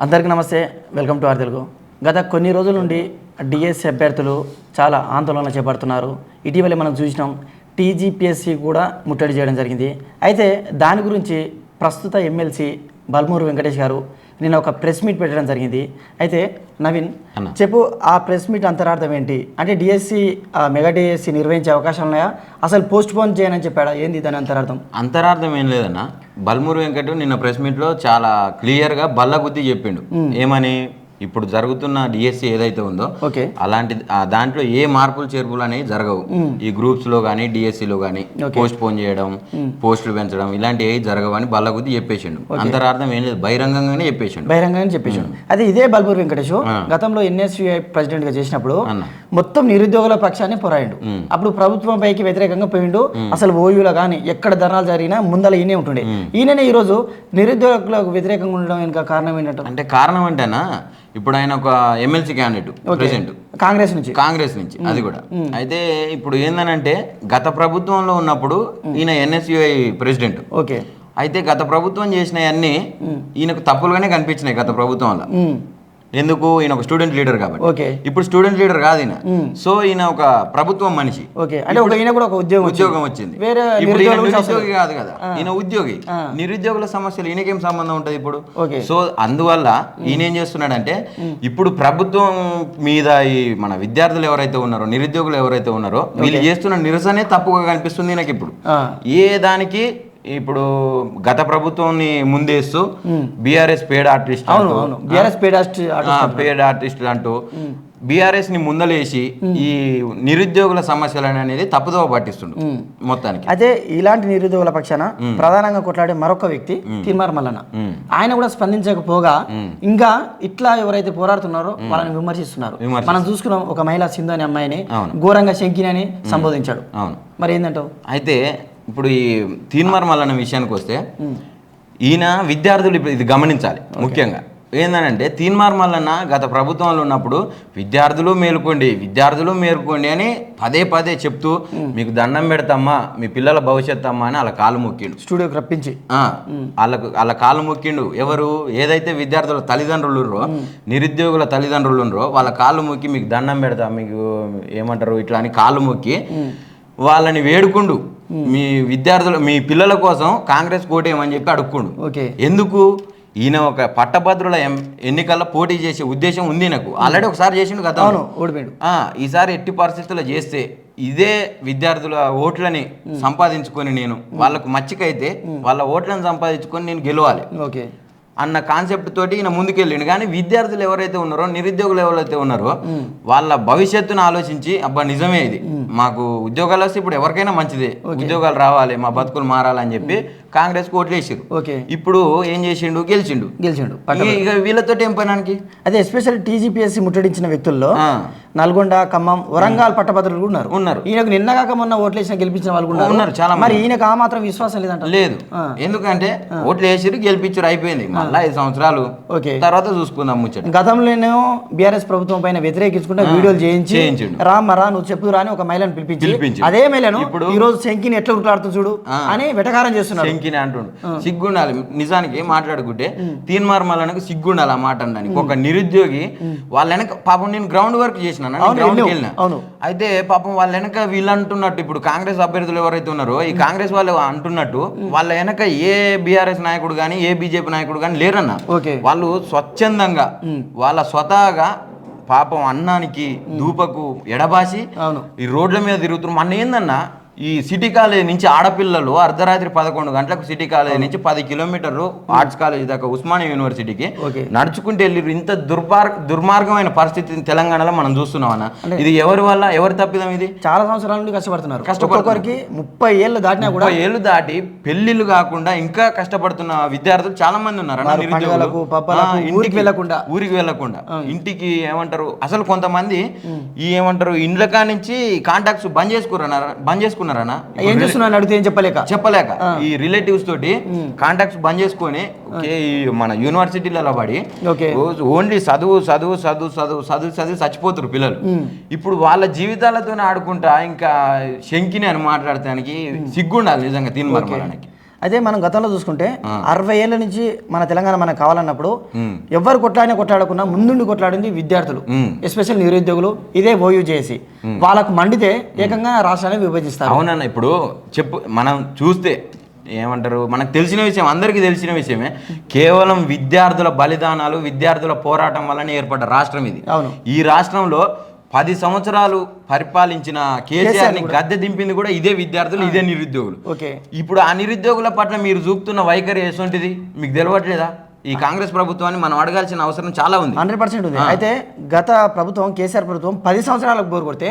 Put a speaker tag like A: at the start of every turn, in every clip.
A: అందరికీ నమస్తే welcome to are Telugu. గత కొన్ని రోజుల నుండి డిఎస్సి అభ్యర్థులు చాలా ఆందోళన చేపడుతున్నారు. ఇటీవలే మనం చూసినాం టీజీపీఎస్సి కూడా ముట్టడి చేయడం జరిగింది. అయితే దాని గురించి ప్రస్తుత ఎమ్మెల్సీ బల్మూరు వెంకటేష్ గారు నిన్న ఒక ప్రెస్ మీట్ పెట్టడం జరిగింది. అయితే నవీన్. చెప్పు ఆ ప్రెస్ మీట్ అంతరార్థం ఏంటి? అంటే డిఎస్సి మెగా డిఎస్సి నిర్వహించే అవకాశం ఉన్నాయా? అసలు పోస్ట్ పోన్ చేయనని చెప్పాడా? ఏంది దాని అంతరార్థం?
B: అంతరార్థం ఏం లేదన్న. బల్మూరు వెంకట్ నిన్న ప్రెస్ మీట్లో చాలా క్లియర్గా బల్ల గుద్ది చెప్పిండు. ఏమని? ఇప్పుడు జరుగుతున్న డిఎస్సి ఏదైతే ఉందో
A: ఓకే.
B: అలాంటి దాంట్లో ఏ మార్పులు చేర్పులు అనేవి జరగవు. ఈ గ్రూప్స్లో కానీ డిఎస్సిలో కానీ పోస్ట్ పోన్ చేయడం పోస్టులు పెంచడం ఇలాంటి ఏ జరగవు అని బల్ల గుద్ది చెప్పేసిండు అంతరార్థం ఏం లేదు. బహిరంగంగానే చెప్పేసిండు.
A: బహిరంగంగా చెప్పేశాడు అదే ఇదే బల్బూర్ వెంకటేష్. గతంలో ఎన్ఎస్యుఐ ప్రెసిడెంట్గా చేసినప్పుడు. మొత్తం నిరుద్యోగుల పక్షాన్ని పోరాడిండు. అప్పుడు ప్రభుత్వం పైకి వ్యతిరేకంగా పోయిండు. అసలు ఓయూలో కానీ ఎక్కడ ధర్నాలు జరిగినా ముందల ఈయనే ఉంటుండే. ఈయననే ఈ రోజు నిరుద్యోగులకు వ్యతిరేకంగా ఉండడం వెనుక కారణం ఏంటంటే
B: అంటే కారణం అంటేనా? ఇప్పుడు ఆయన ఒక ఎమ్మెల్సీ క్యాండిడేట్ ప్రెసిడెంట్
A: కాంగ్రెస్ నుంచి.
B: కాంగ్రెస్ నుంచి అది కూడా. అయితే ఇప్పుడు ఏందనంటే గత ప్రభుత్వంలో ఉన్నప్పుడు ఈయన ఎన్ఎస్యుఐ ప్రెసిడెంట్
A: ఓకే.
B: అయితే గత ప్రభుత్వం చేసినవన్నీ ఈయనకు తప్పులుగానే కనిపించినాయి గత ప్రభుత్వంలో.
A: ఉమ్,
B: ఎందుకు? ఈయన ఒక స్టూడెంట్ లీడర్ కాబట్టి.
A: ఓకే.
B: ఇప్పుడు స్టూడెంట్ లీడర్ కాదు ఈయన. సో ఈయన ఒక ప్రభుత్వం మనిషి.
A: ఓకే. అంటే ఒక ఈయన కూడా ఒక ఉద్యోగం వచ్చింది.
B: ఉద్యోగం వచ్చింది.
A: వేరే
B: నిరుద్యోగి కాదు కదా. ఈయన ఉద్యోగి. నిరుద్యోగుల సమస్యలు ఈయనకేం సంబంధం ఉంటుంది ఇప్పుడు. సో అందువల్ల ఈయన ఏం చేస్తున్నాడంటే ఇప్పుడు ప్రభుత్వం మీద ఈ మన విద్యార్థులు ఎవరైతే ఉన్నారో నిరుద్యోగులు ఎవరైతే ఉన్నారో వీళ్ళు చేస్తున్న నిరసనే తప్పుగా కనిపిస్తుంది నాకు ఇప్పుడు. ఏ దానికి ఇప్పుడు గత ప్రభుత్వాన్ని ముందేస్తూ బీఆర్ఎస్ పేడ్ ఆర్టిస్ట్
A: అవును బిఆర్ఎస్ పేడాస్ట్
B: పేడ్ ఆర్టిస్టులు అంటూ బీఆర్ఎస్ని ముందలేసి ఈ నిరుద్యోగుల సమస్యలు అనేది తప్పుదోవ పట్టిస్తుండు మొత్తానికి.
A: అయితే ఇలాంటి నిరుద్యోగుల పక్షాన ప్రధానంగా కొట్లాడే మరొక వ్యక్తి తిన్మార్ మల్లన్న.
B: మ్మ్.
A: ఆయన కూడా స్పందించకపోగా ఇంకా ఇట్లా ఎవరైతే పోరాడుతున్నారో వాళ్ళని విమర్శిస్తున్నారు. మనం చూసుకున్నాం ఒక మహిళా సింధు అనే అమ్మాయిని. ఘోరంగా శంకిని అని సంబోధించాడు.
B: అవును.
A: మరి ఏంటంటావు?
B: అయితే ఇప్పుడు ఈ తీన్మార్ మల్లన్న విషయానికి వస్తే ఈయన విద్యార్థులు ఇప్పుడు ఇది గమనించాలి ముఖ్యంగా. ఏంటంటే తీన్మార్ మల్లన్న గత ప్రభుత్వంలో ఉన్నప్పుడు విద్యార్థులు మేలుకోండి విద్యార్థులు మేలుకోండి అని పదే పదే చెప్తూ మీకు దండం పెడతామ్మా మీ పిల్లల భవిష్యత్తు అమ్మా అని వాళ్ళ కాలు మొక్కిండు.
A: స్టూడియోకి రప్పించి.
B: వాళ్ళకు వాళ్ళ కాలు మొక్కిండు. ఎవరు ఏదైతే విద్యార్థుల తల్లిదండ్రులు ఉన్నారో నిరుద్యోగుల తల్లిదండ్రులు ఉన్నారో వాళ్ళ కాళ్ళు మొక్కి మీకు దండం పెడతా మీకు ఏమంటారు ఇట్లా అని కాళ్ళు మొక్కి వాళ్ళని వేడుకుండు. మీ విద్యార్థులు మీ పిల్లల కోసం కాంగ్రెస్ కోటేయమని చెప్పి అడుక్కుండు.
A: ఓకే.
B: ఎందుకు? ఈయన ఒక పట్టభద్రుల ఎన్నికల్లో పోటీ చేసే ఉద్దేశం ఉంది నాకు ఆల్రెడీ ఒకసారి చేసిండు
A: అవును ఓడిపోయాడు.
B: ఈసారి ఎట్టి పరిస్థితుల్లో చేస్తే ఇదే విద్యార్థుల ఓట్లని సంపాదించుకొని నేను వాళ్ళకు మచ్చికైతే వాళ్ళ ఓట్లను సంపాదించుకొని నేను గెలవాలి.
A: ఓకే.
B: అన్న కాన్సెప్ట్ తోటి ఈయన ముందుకెళ్ళిండు. కానీ విద్యార్థులు ఎవరైతే ఉన్నారో నిరుద్యోగులు ఎవరైతే ఉన్నారో వాళ్ళ భవిష్యత్తును ఆలోచించి అబ్బా నిజమే ఇది. మాకు ఉద్యోగాలు వస్తే ఇప్పుడు ఎవరికైనా మంచిదే. ఉద్యోగాలు రావాలి మా బతుకులు మారాలని చెప్పి కాంగ్రెస్ ఓట్లు వేసిరు
A: ఓకే.
B: ఇప్పుడు ఏం చేసిండు? గెలిచిండు.
A: గెలిచిండు.
B: ఇక- వీళ్ళతో ఏం పనానికి?
A: అదే ఎస్పెషల్ టీజీపీఎస్సీ ముట్టడించిన వ్యక్తుల్లో. నల్గొండ ఖమ్మం వరంగల్ పట్టభద్రులు కూడా ఉన్నారు.
B: ఉన్నారు.
A: ఈయనకు నిన్న కాక మొన్న ఓట్లేసిన గెలిపించిన వాళ్ళు కూడా
B: ఉన్నారు, చాలా.
A: మరి ఈయనకు ఆ మాత్రం విశ్వాసం లేదంట.
B: లేదు. ఎందుకంటే ఓట్లు వేసిరు గెలిపించారు అయిపోయింది. మళ్ళీ ఐదు సంవత్సరాలు.
A: ఓకే.
B: తర్వాత చూసుకుందాం ముచ్చట.
A: గతంలోనేమో బీఆర్ఎస్ ప్రభుత్వం పైన వ్యతిరేకించుకుంటే వీడియోలు చేయించి
B: చేయించిండు.
A: రామరా నువ్వు చెప్పురా అని ఒక మహిళను పిలిపించి. అదే మహిళను
B: ఇప్పుడు-
A: ఈ రోజు శంకిని ఎట్లా ఉట్లాడుతూ చూడు అని వెటకారం చేస్తున్నాడు.
B: శంకిని అంటుండు. సిగ్గుండాలి. నిజానికి మాట్లాడుకుంటే తీన్మార్ మల్లనకు సిగ్గుండాలి ఆ మాట అనడానికి. ఒక నిరుద్యోగి వాళ్ళ వెనక పాపం నేను గ్రౌండ్ వర్క్ చేసిన గ్రౌండ్కి. వెళ్ళిన. అయితే పాపం వాళ్ళ వెనక వీళ్ళు అంటున్నట్టు ఇప్పుడు కాంగ్రెస్ అభ్యర్థులు ఎవరైతే ఉన్నారో ఈ కాంగ్రెస్ వాళ్ళు అంటున్నట్టు వాళ్ళ వెనక ఏ బీఆర్ఎస్ నాయకుడు కానీ ఏ బీజేపీ నాయకుడు కానీ లేరన్న.
A: ఓకే.
B: వాళ్ళు స్వచ్ఛందంగా వాళ్ళ స్వతహాగా పాపం అన్నానికి దూపకు ఎడబాసి ఈ రోడ్ల మీద తిరుగుతున్నారు మన ఏందన్నా ఈ సిటీ కాలేజ్ నుంచి ఆడపిల్లలు అర్ధరాత్రి పదకొండు గంటలకు సిటీ కాలేజ్ నుంచి పది కిలోమీటర్లు ఆర్ట్స్ కాలేజ్ దాకా ఉస్మానియా యూనివర్సిటీకి. నడుచుకుంటూ వెళ్ళి ఇంత దుర్మార్ దుర్మార్గమైన పరిస్థితిని తెలంగాణలో మనం చూస్తున్నాం అన్న. ఇది ఎవరి వల్ల ఎవరి తప్పిదం ఇది?
A: చాలా సంవత్సరాల నుండి కష్టపడుతున్నారు. ఒక్కొక్కరికి ముప్పై ఏళ్ళు దాటినా కూడా
B: ఏళ్ళు దాటి పెళ్ళిళ్ళు కాకుండా ఇంకా కష్టపడుతున్న విద్యార్థులు చాలా మంది ఉన్నారు ఇంటికి-
A: ఊరికి వెళ్ళకుండా.
B: ఊరికి వెళ్ళకుండా. ఇంటికి ఏమంటారు? అసలు కొంతమంది ఈ ఏమంటారు? ఇండ్ల కానించి కాంటాక్ట్స్ బంద్ చేసుకున్నారా బంద్ చేసుకున్నారనా
A: ఏం చేస్తున్నాను అడిగితే ఏం చెప్పలేక?
B: చెప్పలేక. ఈ రిలేటివ్స్ తోటి కాంటాక్ట్స్ బంద్ చేసుకొని ఓకే మన యూనివర్సిటీలలో పడి ఓన్లీ చదువు చదువు చదువు చదువు చదువు చదివి చచ్చిపోతారు పిల్లలు. ఇప్పుడు వాళ్ళ జీవితాలతో ఆడుకుంటా ఇంకా శంకిని అని మాట్లాడటానికి సిగ్గుండాలి నిజంగా తినమరమడానికి
A: అదే మనం గతంలో చూసుకుంటే అరవై ఏళ్ళ నుంచి మన తెలంగాణ మనకు కావాలన్నప్పుడు. ఎవరు కొట్లాడినా కొట్లాడకుండా ముందుండి కొట్లాడింది విద్యార్థులు. ఎస్పెషల్ నిరుద్యోగులు ఇదే ఓయూ చేసి వాళ్ళకు మండితే ఏకంగా రాష్ట్రాన్ని విభజిస్తారు.
B: అవునన్న ఇప్పుడు చెప్పు మనం చూస్తే ఏమంటారు మనకు తెలిసిన విషయం అందరికీ తెలిసిన విషయమే. కేవలం విద్యార్థుల బలిదానాలు విద్యార్థుల పోరాటం వల్లనే ఏర్పడ్డ రాష్ట్రం ఇది.
A: అవును.
B: ఈ రాష్ట్రంలో పది సంవత్సరాలు పరిపాలించిన కేసీఆర్ని గద్దె దింపింది కూడా ఇదే విద్యార్థులు ఇదే నిరుద్యోగులు.
A: ఓకే.
B: ఇప్పుడు ఆ నిరుద్యోగుల పట్ల మీరు చూపుతున్న వైఖరి ఎటువంటిది? మీకు తెలియట్లేదా ఈ కాంగ్రెస్ ప్రభుత్వాన్ని మనం అడగాల్సిన అవసరం చాలా ఉంది.
A: హండ్రెడ్ పర్సెంట్ ఉంది. అయితే గత ప్రభుత్వం కేసీఆర్ ప్రభుత్వం పది సంవత్సరాలకు బోరు కొడితే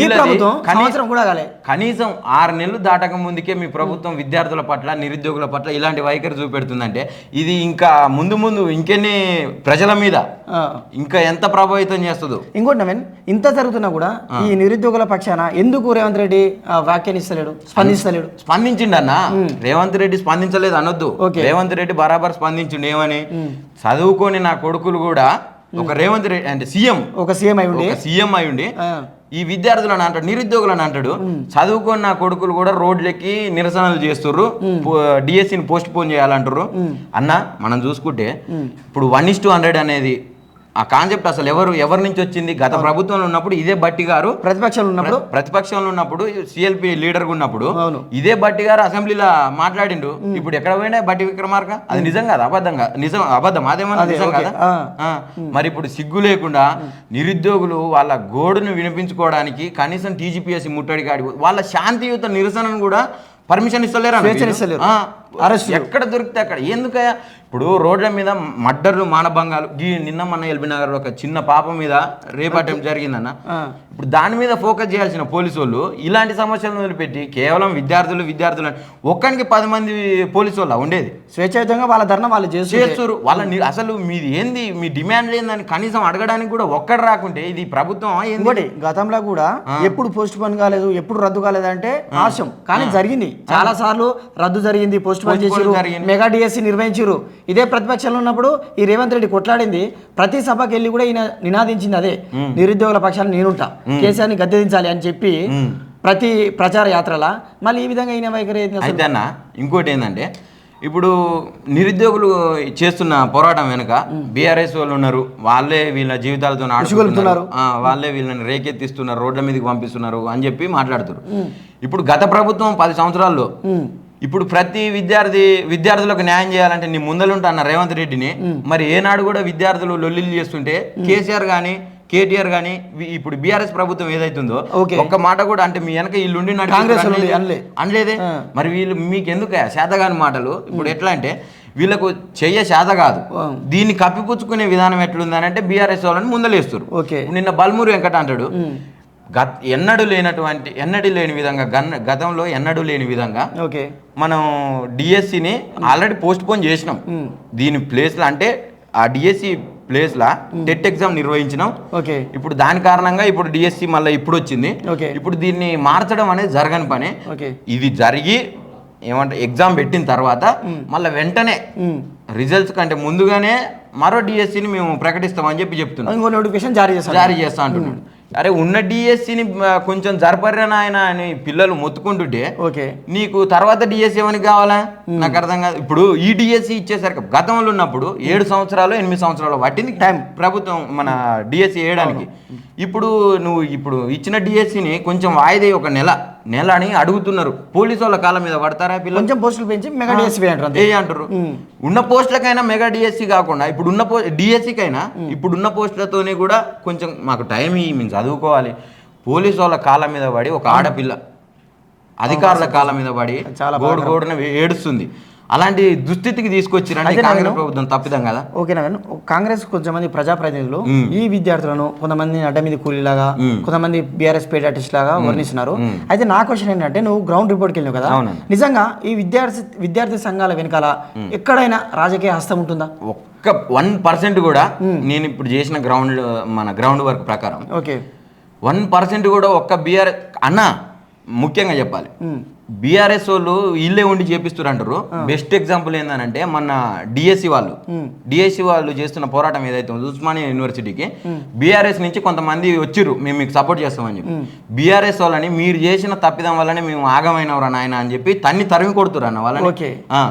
A: ఈ ప్రభుత్వం సంవత్సరం కూడా కాలే.
B: కనీసం ఆరు నెలలు దాటక ముందుకే మీ ప్రభుత్వం విద్యార్థుల పట్ల నిరుద్యోగుల పట్ల ఇలాంటి వైఖరి చూపెడుతుందంటే ఇది ఇంకా ముందు ముందు ఇంకెన్ని ప్రజల మీద. ఇంకా ఎంత ప్రభావితం చేస్తుందో.
A: ఇంకోటి నవీన్ ఇంత జరుగుతున్నా కూడా ఈ నిరుద్యోగుల పక్షాన ఎందుకు రేవంత్ రెడ్డి వ్యాఖ్యానిస్తలేడు స్పందిస్తలేడు?
B: స్పందించిండు అన్న రేవంత్ రెడ్డి స్పందించలేదు అనొద్దు. రేవంత్ రెడ్డి బరాబర్ స్పందించిండు. ఏమని చదువుకొని నా కొడుకులు కూడా ఒక రేవంత్ రెడ్డి అంటే సీఎం.
A: ఒక సీఎం అయి ఉండి.
B: సీఎం అయి ఉండి ఈ విద్యార్థులను అంటాడు నిరుద్యోగులను అంటాడు. చదువుకొని నా కొడుకులు కూడా రోడ్లెక్కి నిరసనలు చేస్తుర్రు. డిఎస్సిని పోస్ట్ పోన్ చేయాలంటారు అన్న మనం చూసుకుంటే ఇప్పుడు వన్ ఇస్ టూ హండ్రెడ్ అనేది ఆ కాన్సెప్ట్ అసలు ఎవరు ఎవరి నుంచి వచ్చింది? గత ప్రభుత్వంలో ఉన్నప్పుడు ఇదే బట్టి గారు
A: ప్రతిపక్షాలు ఉన్నప్పుడు?
B: ప్ర- ప్రతిపక్షంలో ఉన్నప్పుడు సిఎల్పి లీడర్ ఉన్నప్పుడు. ఇదే బట్టి గారు అసెంబ్లీలో మాట్లాడిండు. ఇప్పుడు ఎక్కడ పోయినా బట్టి విక్రమార్క? అది నిజం కాదు? అబద్ధం కాదు నిజం అబద్ధం. అదేమన్నా
A: అదే,
B: నిజం. కదా? మరి ఇప్పుడు సిగ్గు లేకుండా నిరుద్యోగులు వాళ్ళ గోడును వినిపించుకోవడానికి కనీసం టీజీపీఎస్సీ ముట్టడి కాడి వాళ్ళ శాంతియుత నిరసనను కూడా పర్మిషన్ ఇస్తలేరు
A: అరెస్టులు.
B: ఎక్కడ దొరికితే అక్కడ. ఎందుకయ్యా? ఇప్పుడు రోడ్ల మీద మడ్డర్లు మానభంగాలు. గీ నిన్న మన ఎల్బీ నగర్ ఒక చిన్న పాప మీద రేప్ అటెంప్ట్ జరిగిందన్న? ఇప్పుడు దాని మీద ఫోకస్ చేయాల్సిన పోలీసు వాళ్ళు ఇలాంటి సమస్యలను వదిలిపెట్టి కేవలం విద్యార్థులు విద్యార్థులు అని ఒక్కనికి పది మంది పోలీసు వాళ్ళ ఉండేది.
A: స్వేచ్ఛాయుతంగా వాళ్ళ ధర్నా వాళ్ళు చేస్తారు
B: వాళ్ళ అసలు మీది ఏంది? మీ డిమాండ్ ఏందని కనీసం అడగడానికి కూడా ఒక్కడు రాకుంటే ఇది ప్రభుత్వం
A: ఇంకోటి గతంలో కూడా ఎప్పుడు పోస్ట్ పోన్ కాలేదు ఎప్పుడు రద్దు కాలేదు అంటే ఆశం. కానీ జరిగింది. చాలా సార్లు రద్దు జరిగింది పోస్ట్
B: Postpone
A: చేసిరు. మెగా డిఎస్సి నిర్వహించారు ఇదే ప్రతిపక్షంలో ఉన్నప్పుడు ఈ రేవంత్ రెడ్డి కొట్లాడింది. ప్రతి సభకి వెళ్ళి కూడా ఈయన నినాదించింది అదే. నిరుద్యోగుల పక్షాన్ని నేనుంటా. కేసీఆర్ని గద్దెదించాలి అని చెప్పి ప్రతి ప్రచార యాత్రల మళ్ళీ ఈ విధంగా ఈయన వైఖరి?
B: అయితే అన్న ఇంకోటి ఏంటంటే ఇప్పుడు నిరుద్యోగులు చేస్తున్న పోరాటం వెనుక బీఆర్ఎస్ వాళ్ళు ఉన్నారు. వాళ్ళే వీళ్ళ జీవితాలతో ఆడుకుంటున్నారు. వాళ్ళే వీళ్ళని రేకెత్తిస్తున్నారు రోడ్ల మీదకి పంపిస్తున్నారు అని చెప్పి మాట్లాడుతారు ఇప్పుడు గత ప్రభుత్వం పది సంవత్సరాల్లో. ఇప్పుడు ప్రతి విద్యార్థి విద్యార్థులకు న్యాయం చేయాలంటే నీ ముందలుంటా అన్న రేవంత్ రెడ్డిని. మరి ఏనాడు కూడా విద్యార్థులు లొల్లిలు చేస్తుంటే కేసీఆర్ గానీ కేటీఆర్ గానీ ఇప్పుడు బీఆర్ఎస్ ప్రభుత్వం ఏదైతుందో. ఒక్క మాట కూడా అంటే మీ వెనక ఇల్లుండి
A: కాంగ్రెస్ వాళ్ళు
B: అనలేదే. మరి వీళ్ళు మీకు ఎందుకు శాతగాని మాటలు. ఇప్పుడు ఎట్లా అంటే వీళ్ళకు చెయ్య శాత కాదు. దీన్ని కప్పిపుచ్చుకునే విధానం ఎట్లుందని అంటే బీఆర్ఎస్ వాళ్ళని ముందలేస్తారు నిన్న బల్మూరి వెంకట అంటాడు. గత ఎన్నడూ లేనటువంటి ఎన్నడూ లేని విధంగా గన్ గతంలో ఎన్నడూ లేని విధంగా
A: ఓకే.
B: మనం డిఎస్సిని ఆల్రెడీ పోస్ట్ పోన్ చేసినాం. దీని ప్లేస్లో అంటే ఆ డిఎస్సి ప్లేస్లో టెట్ ఎగ్జామ్ నిర్వహించినాం.
A: ఓకే.
B: ఇప్పుడు దాని కారణంగా ఇప్పుడు డిఎస్సి మళ్ళీ ఇప్పుడు వచ్చింది.
A: ఓకే.
B: ఇప్పుడు దీన్ని మార్చడం అనేది జరగని పని.
A: ఓకే.
B: ఇది జరిగి ఏమంటే ఎగ్జామ్ పెట్టిన తర్వాత మళ్ళీ వెంటనే. రిజల్ట్స్ కంటే ముందుగానే మరో డిఎస్సిని మేము ప్రకటిస్తామని చెప్పి చెప్తున్నాం.
A: ఇంకో నోటిఫికేషన్ జారీ చేస్తారు
B: జారీ చేస్తా అంటున్నాడు. అరే ఉన్న డిఎస్సిని కొంచెం జరపర్రా నాయన అని పిల్లలు మొత్తుకుంటుంటే
A: ఓకే.
B: నీకు తర్వాత డిఎస్సి ఏమని కావాలా? నాకు అర్థం కాదు. ఇప్పుడు ఈ డిఎస్సి ఇచ్చేసరికి గతంలో ఉన్నప్పుడు ఏడు సంవత్సరాలు ఎనిమిది సంవత్సరాలు పట్టింది
A: టైం.
B: ప్రభుత్వం మన డిఎస్సి వేయడానికి. ఇప్పుడు నువ్వు ఇప్పుడు ఇచ్చిన డిఎస్సిని కొంచెం వాయిదా ఒక నెల. నెల అని అడుగుతున్నారు. పోలీసు వాళ్ళ కాళ్ళ మీద పడతారా పిల్లలు?
A: కొంచెం పోస్టులు పెంచి మెగా డిఎస్పీ అంటారు
B: ఏ అంటారు? ఉన్న పోస్టులకైనా మెగా డిఎస్సి కాకుండా ఇప్పుడు ఉన్న పో డిఎస్సికైనా ఇప్పుడు ఉన్న పోస్టులతోనే కూడా కొంచెం మాకు టైం మేము చదువుకోవాలి. పోలీసు వాళ్ళ కాళ్ళ మీద పడి ఒక ఆడపిల్ల అధికారుల కాళ్ళ మీద పడి
A: చాలా
B: గోడు గోడున ఏడుస్తుంది. అలాంటి దుస్థితికి తీసుకొచ్చిరంటే కాంగ్రెస్ ప్రభుత్వం తప్పిదం కదా?
A: ఓకే నవీన్ కాంగ్రెస్ కొంతమంది ప్రజాప్రతినిధులు ఈ విద్యార్థులను కొంతమంది అడ్డ మీద కూలీలాగా కొంతమంది బీఆర్ఎస్ పేటాటిస్ట్ లాగా వర్ణిస్తున్నారు. అయితే నా క్వశ్చన్ ఏంటంటే నువ్వు గ్రౌండ్ రిపోర్ట్కి వెళ్ళావు కదా. నిజంగా ఈ విద్యార్థి విద్యార్థి సంఘాల వెనకాల ఎక్కడైనా రాజకీయ హస్తం ఉంటుందా?
B: ఒక్క వన్ పర్సెంట్ కూడా నేను ఇప్పుడు చేసిన గ్రౌండ్ మన గ్రౌండ్ వర్క్ ప్రకారం
A: ఓకే.
B: వన్ పర్సెంట్ కూడా ఒక్క బిఆర్ అన్న ముఖ్యంగా చెప్పాలి. బీఆర్ఎస్ వాళ్ళు వీళ్ళే ఉండి చేపిస్తారు అంటారు బెస్ట్ ఎగ్జాంపుల్ ఏంటంటే మన డిఎస్సి వాళ్ళు. డిఎస్సి వాళ్ళు చేస్తున్న పోరాటం ఏదైతే ఉందో ఉస్మానియా యూనివర్సిటీకి బీఆర్ఎస్ నుంచి కొంతమంది వచ్చిర్రు మేము మీకు సపోర్ట్ చేస్తామని చెప్పి. బీఆర్ఎస్ వాళ్ళని మీరు చేసిన తప్పిదం వల్లనే మేము ఆగమైనవరా నాయన అని చెప్పి తన్ని తరిమి కొడుతురు అన్న వాళ్ళని.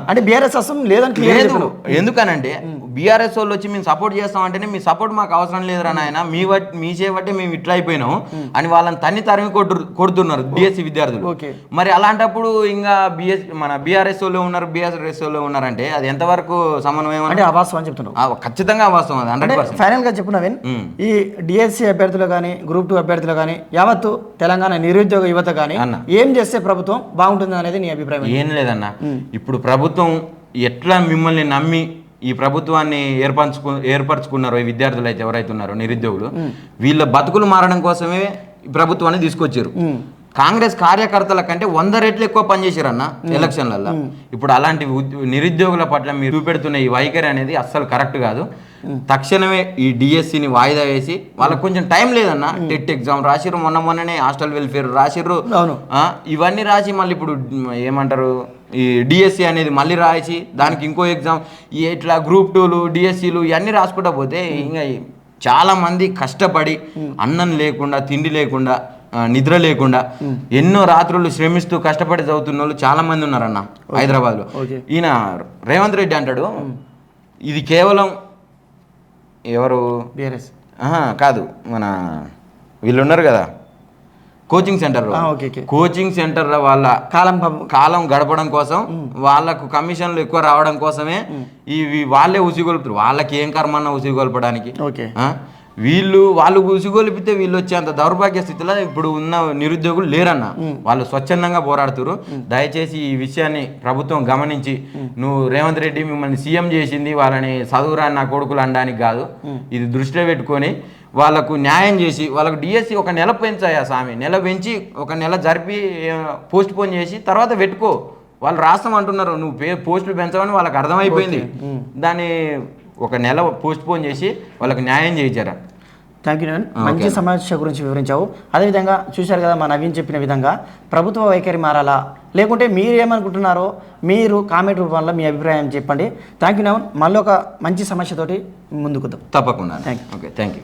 A: అంటే బీఆర్ఎస్ అసం లేదని క్లియర్
B: లేదు. ఎందుకనంటే బీఆర్ఎస్ వాళ్ళు వచ్చి మేము సపోర్ట్ చేస్తామంటేనే మీ సపోర్ట్ మాకు అవసరం లేదురా నాయన. మీ మీ చేయబట్టే మేము ఇట్లా అయిపోయినాం. అని వాళ్ళని తన్ని తరిమి కొట్టు కొడుతున్నారు డిఎస్సి విద్యార్థులు.
A: ఓకే.
B: మరి అలాంటప్పుడు ఇంకా బిఎస్ మన బీఆర్ఎస్ వాళ్ళు ఉన్నారు బీఆర్ఎస్ వాళ్ళు ఉన్నారంటే అది ఎంతవరకు సమన్వయం
A: అంటే అవాస్తవం అని చెప్తున్నారు
B: ఖచ్చితంగా వాస్తవం అది హండ్రెడ్
A: అంటే ఫైనల్గా చెప్పు నవీన్
B: మ్మ్.
A: ఈ డిఎస్సి అభ్యర్థులు కానీ గ్రూప్ టూ అభ్యర్థులు కానీ యావత్తు తెలంగాణ నిరుద్యోగ యువత కానీ
B: అన్న.
A: ఏం చేస్తే ప్రభుత్వం బాగుంటుంది అనేది నీ అభిప్రాయం
B: ఏం లేదన్న. ఇప్పుడు ప్రభుత్వం ఎట్లా మిమ్మల్ని నమ్మి ఈ ప్రభుత్వాన్ని ఏర్పరచుకు ఏర్పరచుకున్నారో ఈ విద్యార్థులు అయితే ఎవరైతే ఉన్నారో నిరుద్యోగులు వీళ్ళ బతుకులు మారడం కోసమే ప్రభుత్వాన్ని తీసుకొచ్చారు. కాంగ్రెస్ కార్యకర్తల కంటే వంద రెట్లు ఎక్కువ పనిచేసారన్న ఎలక్షన్లలో ఇప్పుడు అలాంటి నిరుద్యోగుల పట్ల మీరు చూపెడుతున్న ఈ వైఖరి అనేది అస్సలు కరెక్ట్ కాదు. తక్షణమే ఈ డిఎస్సిని వాయిదా వేసి వాళ్ళకి కొంచెం టైం లేదన్న టెట్ ఎగ్జామ్ రాసిర్రు మొన్న మొన్ననే హాస్టల్ వెల్ఫేర్ రాసిర్రు. ఇవన్నీ రాసి మళ్ళీ ఇప్పుడు ఏమంటారు ఈ డిఎస్సి అనేది మళ్ళీ రాసి దానికి ఇంకో ఎగ్జామ్ ఇట్లా గ్రూప్ టూలు డిఎస్సీలు ఇవన్నీ రాసుకుంటా పోతే ఇంకా ఈ చాలా మంది కష్టపడి అన్నం లేకుండా తిండి లేకుండా నిద్ర లేకుండా ఎన్నో రాత్రులు శ్రమిస్తూ కష్టపడి చదువుతున్న వాళ్ళు చాలా మంది ఉన్నారన్న హైదరాబాద్లో. ఈయన రేవంత్ రెడ్డి అంటాడు ఇది కేవలం ఎవరు? కాదు మన వీళ్ళు ఉన్నారు కదా కోచింగ్ సెంటర్. కోచింగ్ సెంటర్ వాళ్ళ
A: కాలం
B: కాలం గడపడం కోసం వాళ్ళకు కమిషన్లు ఎక్కువ రావడం కోసమే ఇవి వాళ్ళే ఉసిగొలుపుతారు. వాళ్ళకి ఏం కర్మన్నా ఉసిగొల్పడానికి? వీళ్ళు వాళ్ళు ఉసిగొలిపితే వీళ్ళు వచ్చేంత దౌర్భాగ్య స్థితిలో ఇప్పుడు ఉన్న నిరుద్యోగులు లేరన్న. వాళ్ళు స్వచ్ఛందంగా పోరాడుతారు. దయచేసి ఈ విషయాన్ని ప్రభుత్వం గమనించి నువ్వు రేవంత్ రెడ్డి మిమ్మల్ని సీఎం చేసింది వాళ్ళని చదువురా నా కొడుకులు అనడానికి కాదు. ఇది దృష్టిలో పెట్టుకొని వాళ్ళకు న్యాయం చేసి వాళ్ళకు డిఎస్సి ఒక నెల పెంచాయా స్వామి? నెల పెంచి ఒక నెల జరిపి పోస్ట్ పోన్ చేసి తర్వాత పెట్టుకో. వాళ్ళు రాస్తాం అంటున్నారు నువ్వు పే పోస్టులు పెంచమని వాళ్ళకి అర్థమైపోయింది. దాన్ని ఒక నెల పోస్ట్ పోన్ చేసి వాళ్ళకి న్యాయం చేయించారా?
A: థ్యాంక్ యూ నవీన్ మంచి సమస్య గురించి వివరించావు. అదేవిధంగా చూశారు కదా మా నవీన్ చెప్పిన విధంగా ప్రభుత్వ వైఖరి మారాలా? లేకుంటే మీరు ఏమనుకుంటున్నారో మీరు కామెంట్ రూపంలో మీ అభిప్రాయం చెప్పండి. థ్యాంక్ యూ నవీన్ మళ్ళీ ఒక మంచి సమస్యతోటి ముందుకు
B: తప్పకుండా.
A: Thank
B: okay thank you